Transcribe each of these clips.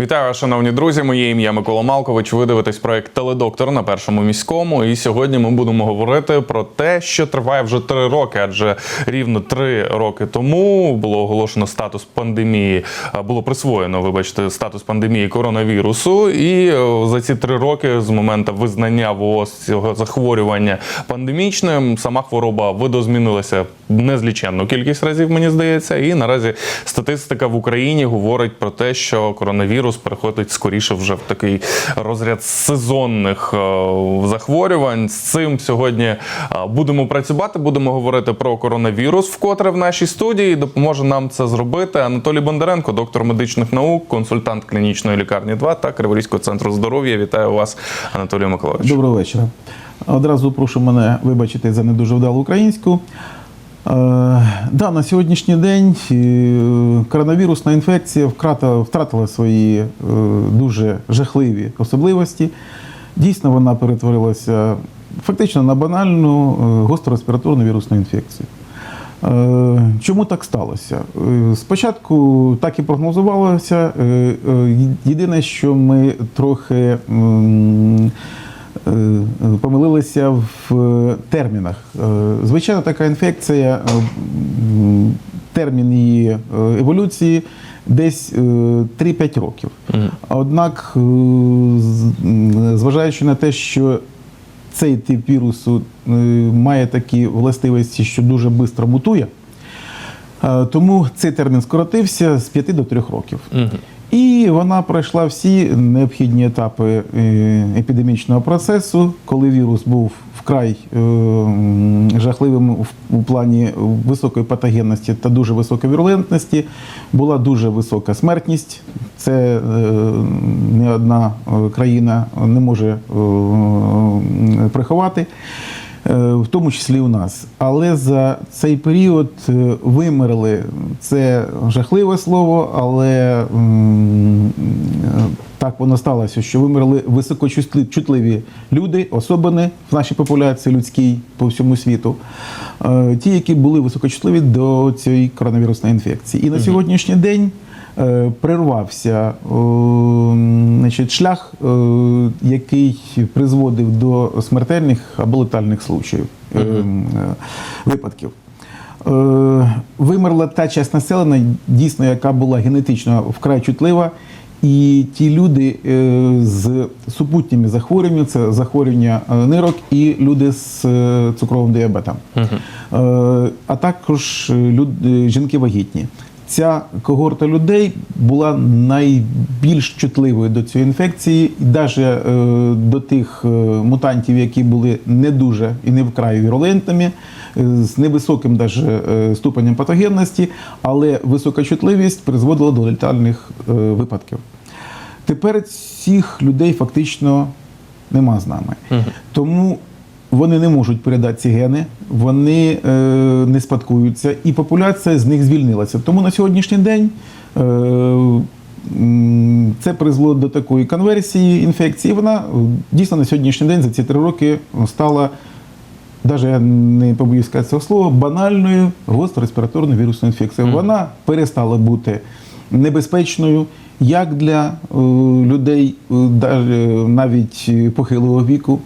Вітаю, шановні друзі. Моє ім'я Микола Малкович. Ви дивитесь проект Теледоктор на першому міському. І сьогодні ми будемо говорити про те, що триває вже три роки, адже рівно три роки тому було оголошено статус пандемії, було присвоєно, вибачте, статус пандемії коронавірусу. І е, за ці три роки з моменту визнання ВООЗ цього захворювання пандемічним, сама хвороба видозмінилася незліченну кількість разів, мені здається. І наразі статистика в Україні говорить про те, що коронавірус переходить скоріше вже в такий розряд сезонних е, захворювань. З цим сьогодні е, будемо працювати. Будемо говорити про коронавірус, вкотре в нашій студії. Допоможе нам це зробити Анатолій Бондаренко, доктор медичних наук, консультант клінічної лікарні 2 та Криворізького центру здоров'я. Вітаю вас, Анатолій Миколаївич. Доброго вечора. Одразу прошу мене вибачити за не дуже вдалу українську. Е, да, на сьогоднішній день е, коронавірусна інфекція втратила свої е, дуже жахливі особливості. Дійсно, вона перетворилася фактично на банальну е, гострореспіраторну вірусну інфекцію. Чому так сталося? Спочатку так і прогнозувалося. Єдине, що ми трохи помилилися в е, термінах. Е, Звичайно, така інфекція, е, термін її е, еволюції десь е, 3-5 років. Однак, е, зважаючи на те, що цей тип вірусу е, має такі властивості, що дуже швидко мутує. Е, Тому цей термін скоротився з 5 до 3 років. І вона пройшла всі необхідні етапи е, епідемічного процесу, коли вірус був вкрай е, жахливим у плані високої патогенності та дуже високої вірулентності. Була дуже висока смертність. Це е, не одна країна не може приховати в тому числі у нас. Але за цей період е, вимерли це жахливе слово, але е, так воно сталося, що вимерли високочутливі люди, особини в нашій популяції людській по всьому світу, е, ті, які були високочутливі до цієї коронавірусної інфекції. І на сьогоднішній день. Е, Прервався е, значить, шлях, е, який призводив до смертельних або летальних случаїв е, е, випадків. Е, Вимерла та частина населення, дійсно, яка була генетично вкрай чутлива. І ті люди з супутніми захворюваннями, це захворювання нирок і люди з цукровим діабетом, Е, а також люд- жінки вагітні. Ця когорта людей була найбільш чутливою до цієї інфекції, і навіть до тих е, мутантів, які були не дуже і не вкрай вірулентними, е, з невисоким даже е, ступенем патогенності, але висока чутливість призводила до летальних е, випадків. Тепер цих людей фактично нема з нами. Тому вони не можуть передати ці гени, вони е, не спадкуються, і популяція з них звільнилася. Тому на сьогоднішній день е, це призвело до такої конверсії інфекції. Вона е, дійсно на сьогоднішній день за ці три роки стала. Навіть я не побоюсь сказати цього слова, банальною гострореспіраторною вірусною інфекцією. Вона перестала бути небезпечною як для е, людей, е, навіть похилого віку,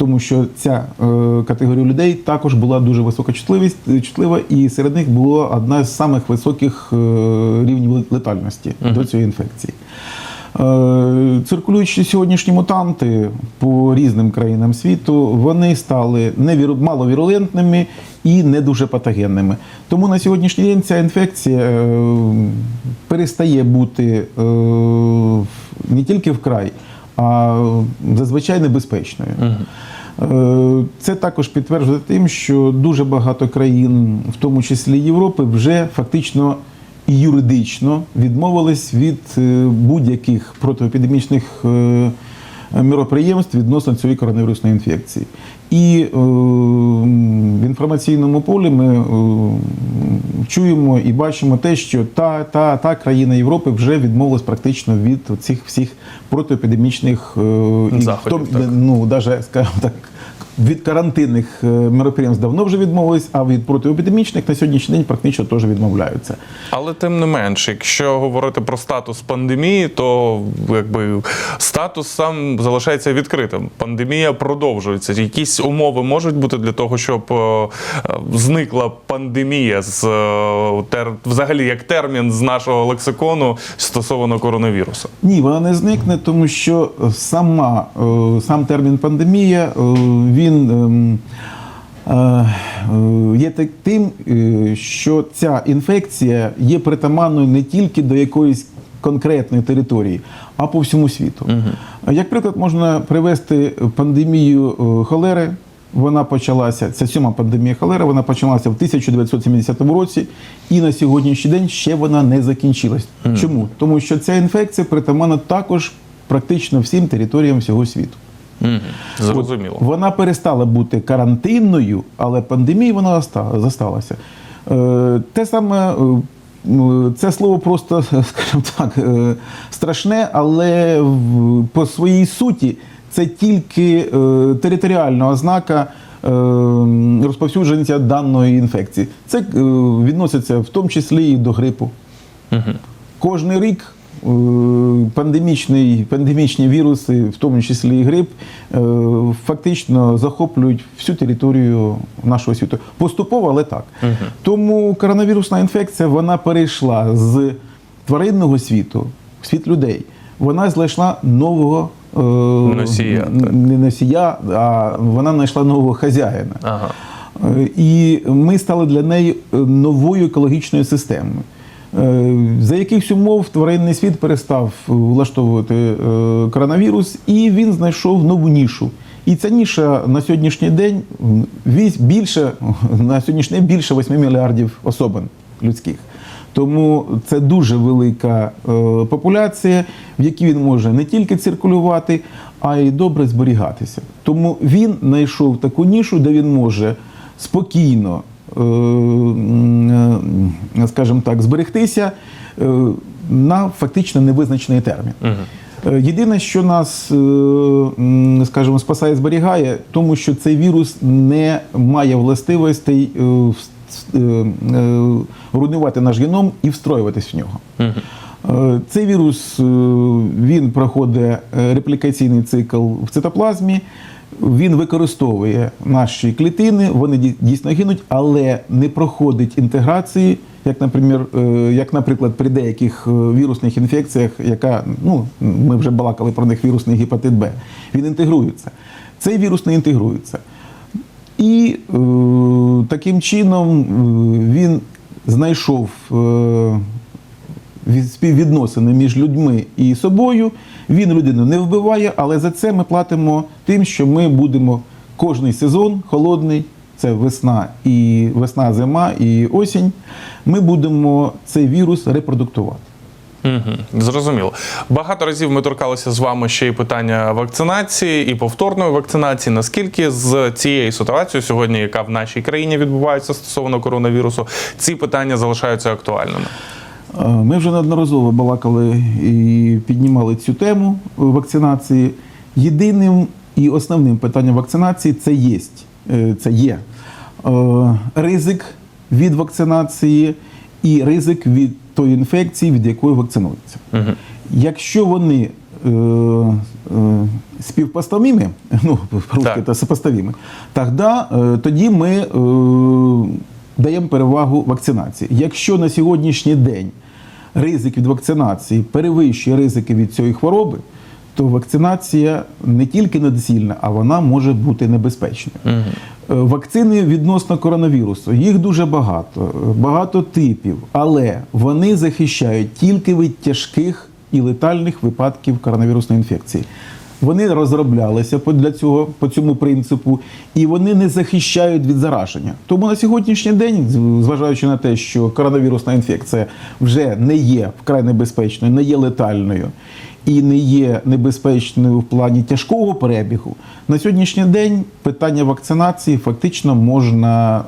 тому що ця е, категорія людей також була дуже висока чутливість, чутлива, і серед них була одна з самих високих е, рівнів летальності до цієї інфекції. Е, Циркулюючі сьогоднішні мутанти по різним країнам світу, вони стали невіру- маловірулентними і не дуже патогенними. Тому на сьогоднішній день ця інфекція е, перестає бути е, не тільки вкрай, а зазвичай небезпечною. Е, Це також підтверджує тим, що дуже багато країн, в тому числі Європи, вже фактично і юридично відмовились від е, будь-яких протиепідемічних е, міроприємств відносно цієї коронавірусної інфекції. І е, в інформаційному полі ми е, чуємо і бачимо те, що та, та, та країна Європи вже відмовилась практично від цих всіх протиепідемічних е, і в Заходів, так. ну, даже, скажімо так, від карантинних е, мероприємств давно вже відмовились, а від протиепідемічних на сьогоднішній день практично теж відмовляються. Але тим не менш, якщо говорити про статус пандемії, то якби статус сам залишається відкритим. Пандемія продовжується. Якісь умови можуть бути для того, щоб е, зникла пандемія з е, тер, взагалі як термін з нашого лексикону стосовно коронавірусу. Ні, вона не зникне, тому що сама, сам термін пандемія він ем, е, е, є тим, е, що ця інфекція є притаманною не тільки до якоїсь конкретної території, а по всьому світу. Як приклад, можна привести пандемію холери. Вона почалася, це сьома пандемія холери, вона почалася в 1970 році, і на сьогоднішній день ще вона не закінчилась. Чому? Тому що ця інфекція притаманна також практично всім територіям всього світу. Зрозуміло. Вона перестала бути карантинною, але пандемія вона зосталася. Е, Те саме. е, Це слово просто, скажімо так, е, страшне, але по своїй суті це тільки територіальна ознака розповсюдження даної інфекції. Це відноситься в тому числі і до грипу. Кожний рік пандемічний, пандемічні віруси, в тому числі і грип, е, фактично захоплюють всю територію нашого світу. Поступово, але так. Тому коронавірусна інфекція вона перейшла з тваринного світу в світ людей. Вона знайшла нового е, Носія, не носія, а вона знайшла нового хазяїна. Ага. Е, І ми стали для неї е, новою екологічною системою. Е, За якихось умов тваринний світ перестав влаштовувати е, коронавірус, і він знайшов нову нішу. І ця ніша на сьогоднішній день більше на сьогоднішній день більше 8 мільярдів особин людських. Тому це дуже велика е, популяція, в якій він може не тільки циркулювати, а й добре зберігатися. Тому він знайшов таку нішу, де він може спокійно, скажімо так, зберегтися е, на фактично невизначений термін. Е, Єдине, що нас, е, скажімо, спасає, зберігає, тому що цей вірус не має властивостей е, е, е, руйнувати наш геном і встроюватись в нього. Е, Цей вірус е, він проходить е, реплікаційний цикл в цитоплазмі. Він використовує наші клітини, вони дійсно гинуть, але не проходить інтеграції, як, наприклад, як, наприклад, при деяких е, вірусних інфекціях, яка ну ми вже балакали про них вірусний гепатит Б. Він інтегрується. Цей вірус не інтегрується. І е, таким чином е, він знайшов е, співвідносини між людьми і собою. Він людину не вбиває, але за це ми платимо тим, що ми будемо кожний сезон холодний, це весна і весна, зима і осінь. Ми будемо цей вірус репродуктувати. Угу, зрозуміло. Багато разів ми торкалися з вами ще й питання вакцинації і повторної вакцинації. Наскільки з цією ситуацією сьогодні, яка в нашій країні відбувається стосовно коронавірусу, ці питання залишаються актуальними? Е, Ми вже неодноразово балакали і піднімали цю тему вакцинації. Єдиним і основним питанням вакцинації це є, це є е, ризик від вакцинації і ризик від тої інфекції, від якої вакцинуються. Якщо вони е, е, ну, по-русски це е, тоді ми е, даємо перевагу вакцинації. Якщо на сьогоднішній день ризик від вакцинації перевищує ризики від цієї хвороби, то вакцинація не тільки недоцільна, а вона може бути небезпечною. Е, Вакцини відносно коронавірусу, їх дуже багато, е, багато типів, але вони захищають тільки від тяжких і летальних випадків коронавірусної інфекції. Вони розроблялися для цього по цьому принципу, і вони не захищають від зараження. Тому на сьогоднішній день, зважаючи на те, що коронавірусна інфекція вже не є вкрай небезпечною, не є летальною і не є небезпечною в плані тяжкого перебігу, на сьогоднішній день питання вакцинації фактично можна е,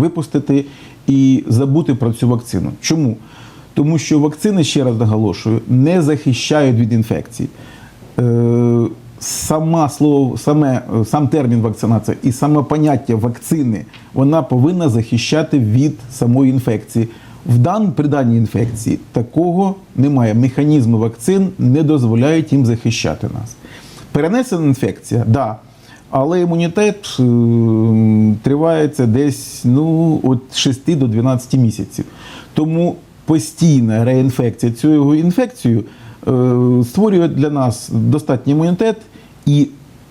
випустити і забути про цю вакцину. Чому? Тому що вакцини, ще раз наголошую, не захищають від інфекцій. Е, сама слово, саме, е, сам термін вакцинація і саме поняття вакцини вона повинна захищати від самої інфекції. В дан, при даній інфекції такого немає. Механізми вакцин не дозволяють їм захищати нас. Перенесена інфекція, так. Да, але імунітет е, триває це десь ну, від 6 до 12 місяців. Тому постійна реінфекція цією інфекцією створює для нас достатній імунітет. І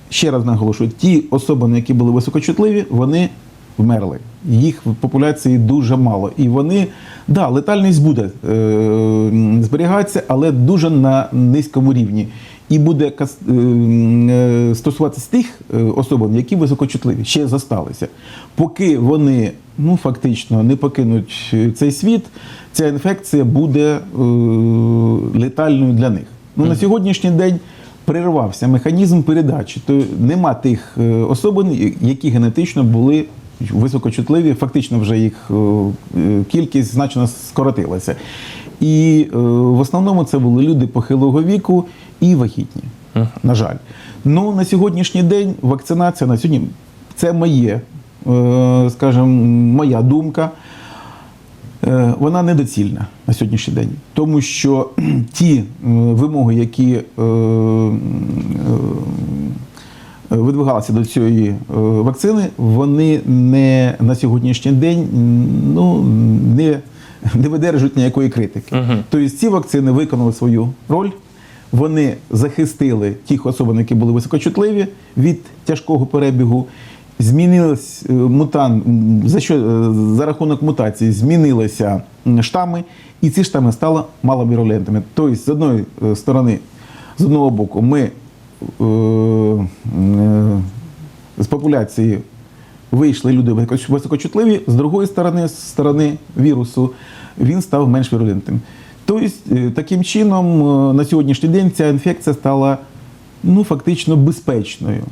ще раз наголошую, ті особи, які були високочутливі, вони вмерли. Їх в популяції дуже мало. І вони, да, летальність буде е, зберігатися, але дуже на низькому рівні. І буде е, е, стосуватися тих е, особин, які високочутливі, ще зосталися. Поки вони ну, фактично не покинуть е, цей світ, ця інфекція буде е, летальною для них. Ну, на сьогоднішній день перервався механізм передачі. То нема тих е, особин, які генетично були високочутливі, фактично вже їх е, е, кількість значно скоротилася. І е, в основному це були люди похилого віку і вагітні. На жаль. Ну на сьогоднішній день вакцинація на сьогодні це моє, е, скажімо, моя думка. Е, Вона недоцільна на сьогоднішній день, тому що ті е, вимоги, які е, видвигалися до цієї вакцини, вони не на сьогоднішній день ну, не, не видержують ніякої критики. Тобто ці вакцини виконали свою роль. Вони захистили тих особин, які були високочутливі від тяжкого перебігу. Змінились е, мутан за що е, за рахунок мутації змінилися штами, і ці штами стали маловірулентними. Тобто, з одної е, сторони, з одного боку, ми з популяції вийшли люди високо- високочутливі, з другої сторони, з сторони вірусу, він став менш вірулентним. Тобто, таким чином, на сьогоднішній день ця інфекція стала ну, фактично безпечною.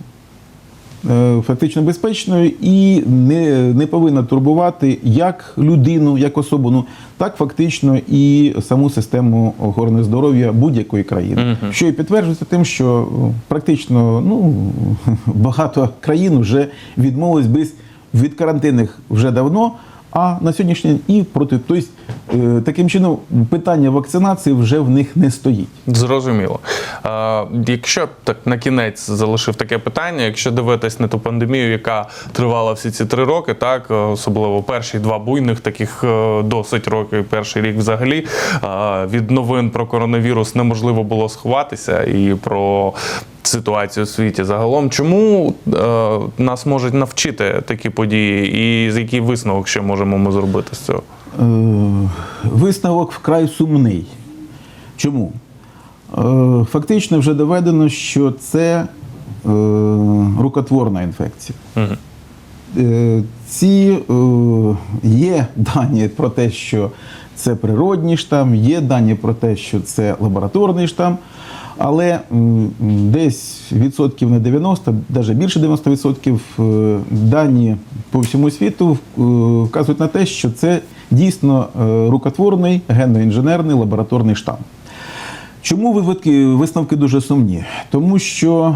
Е, Фактично безпечною і не, не повинна турбувати як людину, як особину, так фактично і саму систему охорони здоров'я будь-якої країни. Що і підтверджується тим, що е, практично ну, багато країн вже відмовились без від карантинних вже давно. А на сьогоднішній день і проти. Тобто, таким чином, питання вакцинації вже в них не стоїть. Зрозуміло. Е, якщо так на кінець залишив таке питання, якщо дивитись на ту пандемію, яка тривала всі ці три роки, так е, особливо перші два буйних, таких е, досить роки, перший рік взагалі е, від новин про коронавірус неможливо було сховатися і про. Ситуацію у світі загалом, чому е, нас можуть навчити такі події, і з який висновок ще можемо ми зробити з цього? Е, Висновок вкрай сумний. Чому? Е, Фактично вже доведено, що це е, рукотворна інфекція. Е, Ці е, є дані про те, що це природній штам, є дані про те, що це лабораторний штам, але десь відсотків на 90, навіть більше 90% е, дані по всьому світу е, вказують на те, що це дійсно е, рукотворний генно-інженерний лабораторний штам. Чому виводки, висновки дуже сумні? Тому що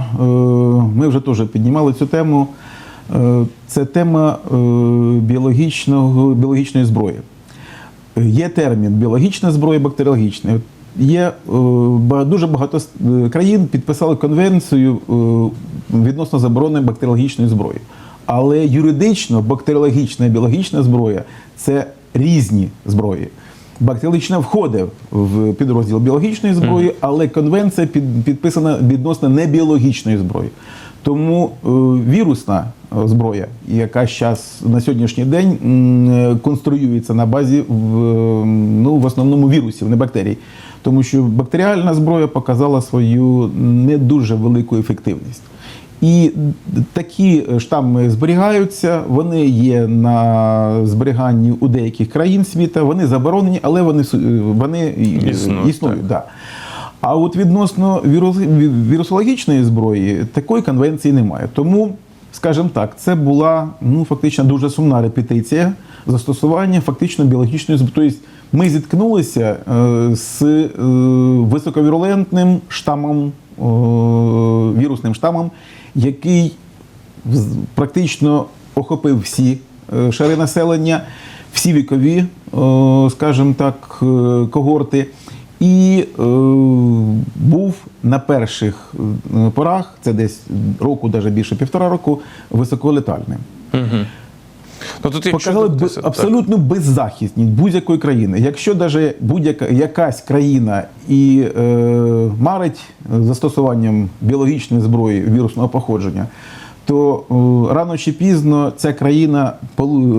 ми вже теж піднімали цю тему. Це тема біологічного, біологічної зброї. Є термін біологічна зброя, бактеріологічна. Є е, дуже багато е, країн підписали конвенцію е, відносно заборони бактеріологічної зброї. Але юридично бактеріологічна і біологічна зброя це різні зброї. Бактеріологічна входить в підрозділ біологічної зброї, але конвенція під, підписана відносно небіологічної зброї. Тому е, вірусна е, зброя, яка зараз на сьогоднішній день е, конструюється на базі в, ну, в основному вірусів, не бактерій. Тому що бактеріальна зброя показала свою не дуже велику ефективність. І такі штами зберігаються, вони є на зберіганні у деяких країн світу, вони заборонені, але вони, вони Існують, існують. Да. А от відносно вірус- вірусологічної зброї такої конвенції немає. Тому, скажімо так, це була ну, фактично дуже сумна репетиція застосування фактично біологічної зброї. Тобто ми зіткнулися е, з е, високовірулентним штамом о, вірусним штамом, який практично охопив всі е, шари населення, всі вікові, скажімо так, е, когорти. І е, був на перших е, порах, це десь року, навіть більше півтора року, високолетальним. Ну тут Показали б абсолютну беззахисність будь-якої країни. Якщо навіть будь-яка якась країна і е, марить застосуванням біологічної зброї вірусного походження, то е, рано чи пізно ця країна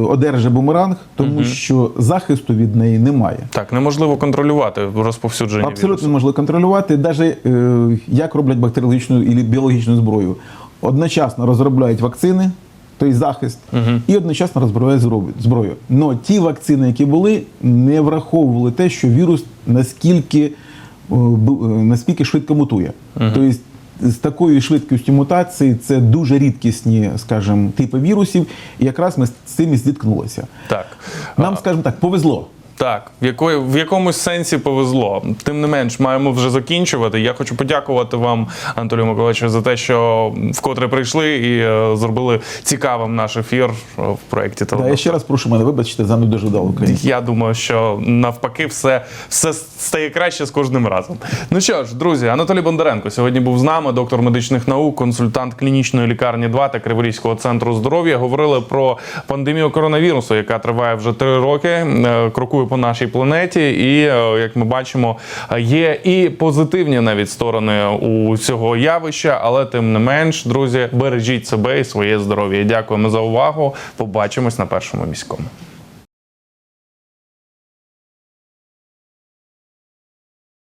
одержить бумеранг, тому що захисту від неї немає. Так, неможливо контролювати розповсюдження Абсолютно вірусу. неможливо контролювати, навіть е, як роблять бактеріологічну і біологічну зброю. Одночасно розробляють вакцини, той захист, і одночасно розробляють зброю-. Но ті вакцини, які були, не враховували те, що вірус наскільки, е, наскільки швидко мутує. Тобто з такою швидкістю мутації це дуже рідкісні, скажімо, типи вірусів, і якраз ми з цим і зіткнулися. Так. Нам, скажімо так, повезло. Так, в якої в якомусь сенсі повезло. Тим не менш, маємо вже закінчувати. Я хочу подякувати вам, Анатолію Миколаївичу, за те, що вкотре прийшли і е, зробили цікавим наш ефір е, в проєкті Да, я ще раз прошу мене вибачте за недожидав Україні. Я думаю, що навпаки, все, все стає краще з кожним разом. Ну що ж, друзі, Анатолій Бондаренко сьогодні був з нами, доктор медичних наук, консультант клінічної лікарні 2 та Криворізького центру здоров'я. Говорили про пандемію коронавірусу, яка триває вже три роки, е, крокує по нашій планеті. І е, як ми бачимо, є і позитивні навіть сторони у цього явища, але тим не менш, друзі, бережіть себе і своє здоров'я. Дякуємо за увагу. Побачимось на першому міському.